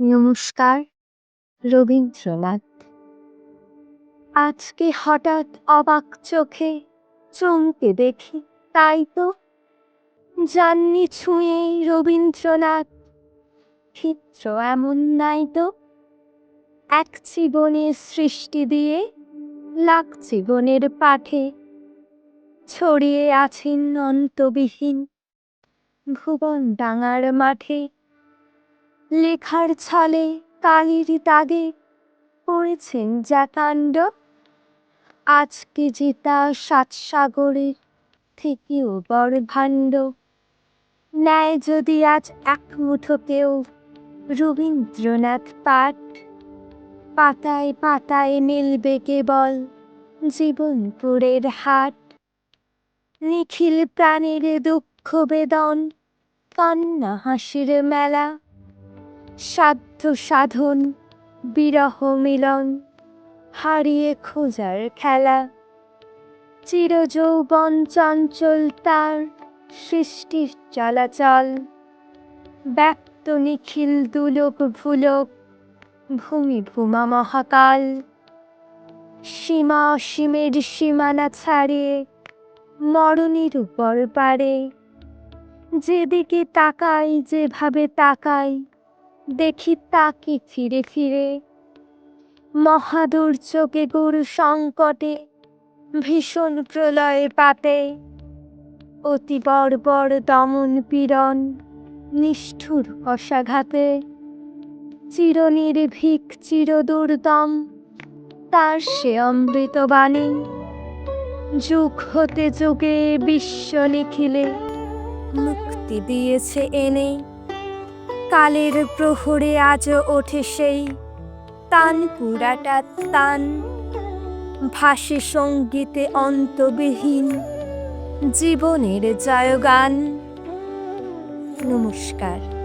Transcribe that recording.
নমস্কার, রবীন্দ্রনাথ। আজকে হঠাৎ অবাক চোখে চমকে দেখি, তাই তো। জাননি ছুঁয়েই রবীন্দ্রনাথ চিত্র এমন নাই তো। এক জীবনের সৃষ্টি দিয়ে লাখ জীবনের পাঠে ছড়িয়ে আছেন অন্তবিহীন ভুবন ডাঙার মাঠে। লেখার ছলে কালির দাগে পড়েছেন যা কাণ্ড আজকে যে তা সাত সাগরের থেকেও বড় ভাণ্ড। ন্যায় যদি আজ এক মুঠো কেউ রবীন্দ্রনাথ পাঠ, পাতায় পাতায় মিলবে কেবল জীবনপুরের হাট। নিখিল প্রাণীর দুঃখ বেদন, কান্না হাসির মেলা। সাধ্য সাধন, বিরহ মিলন, হারিয়ে খোঁজার খেলা। চিরযৌবন চঞ্চল তার সৃষ্টির চলাচল। ব্যক্ত নিখিল দুলোক ভুলোক, ভূমি ভূমা মহাকাল। সীমা অসীমের সীমানা ছাড়িয়ে মরণের উপর পারে যেদিকে তাকাই, যেভাবে তাকাই দেখি তাকে ফিরে ফিরে। মহাদুর্যোগে গুরু সংকটে, ভীষণ প্রলয়ে পাতে। অতি বর্বর দমন পীড়ন, নিষ্ঠুর অসাঘাতে চিরনির্ভীক, চিরদুর্দম, তার সে অমৃতবাণী যুগ হতে যুগে বিশ্ব নিখিলে, মুক্তি দিয়েছে এনে। কালের প্রহরে আজ ওঠে সেই তান পুরাটা তান। ভাসে সঙ্গীতে অন্তবিহীন জীবনের জয়গান। নমস্কার।